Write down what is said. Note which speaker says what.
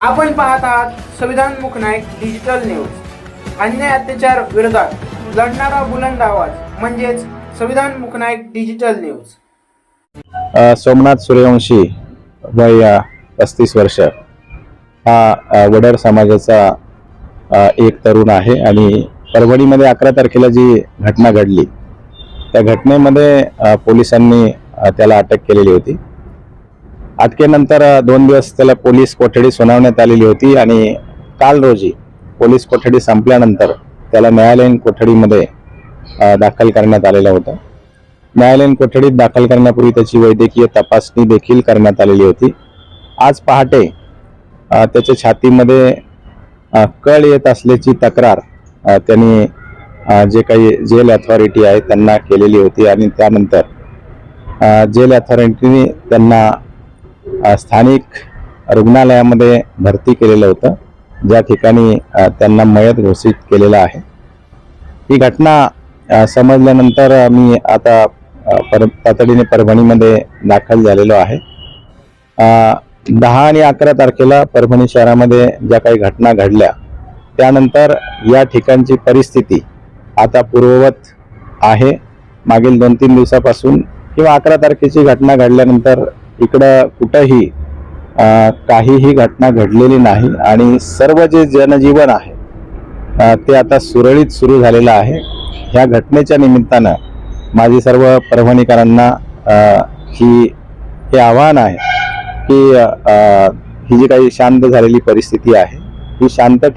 Speaker 1: आपण पाहत आहात संविधान मुखनायक डिजिटल न्यूज अन्याय अत्याचार विरोधात लढणारा बुलंद आवाज म्हणजेच संविधान मुखनायक डिजिटल न्यूज
Speaker 2: सोमनाथ सूर्यवंशी वय पस्तीस वर्ष. हा वडर समाजाचा एक तरुण आहे आणि परभणीमध्ये अकरा तारखेला जी घटना घडली त्या घटनेमध्ये पोलिसांनी त्याला अटक केलेली होती. अटकेनंतर दोन दिवस त्याला पोलीस कोठडी सुनावण्यात आलेली होती आणि काल रोजी पोलीस कोठडी संपल्यानंतर त्याला न्यायालयीन कोठडीमध्ये दाखल करण्यात आलेलं होतं. न्यायालयीन कोठडीत दाखल करण्यापूर्वी त्याची वैद्यकीय तपासणी देखील करण्यात आलेली होती. आज पहाटे त्याच्या छातीमध्ये कळ येत असल्याची तक्रार त्यांनी जे काही जेल अथॉरिटी आहे त्यांना केलेली होती आणि त्यानंतर जेल अथॉरिटीने त्यांना स्थानिक रुग्णालयामध्ये भरती केलेलं होतं. ज्या ठिकाणी त्यांना मयत घोषित केलेलं आहे. ही घटना समजल्यानंतर मी आता पर तातडीने परभणीमध्ये दाखल झालेलो आहे. दहा आणि अकरा तारखेला परभणी शहरामध्ये ज्या काही घटना घडल्या त्यानंतर या ठिकाणची परिस्थिती आता पूर्ववत आहे. मागील दोन तीन दिवसापासून किंवा अकरा तारखेची घटना घडल्यानंतर इकडं कुठंही काहीही घटना घडलेली नाही आणि सर्व जे जनजीवन आहे ते आता सुरळीत सुरू झालेलं आहे. ह्या घटनेच्या निमित्तानं माझी सर्व परभणीकरांना ही हे आव्हान आहे की ही जी काही शांत झालेली परिस्थिती आहे ही शांत ठेव.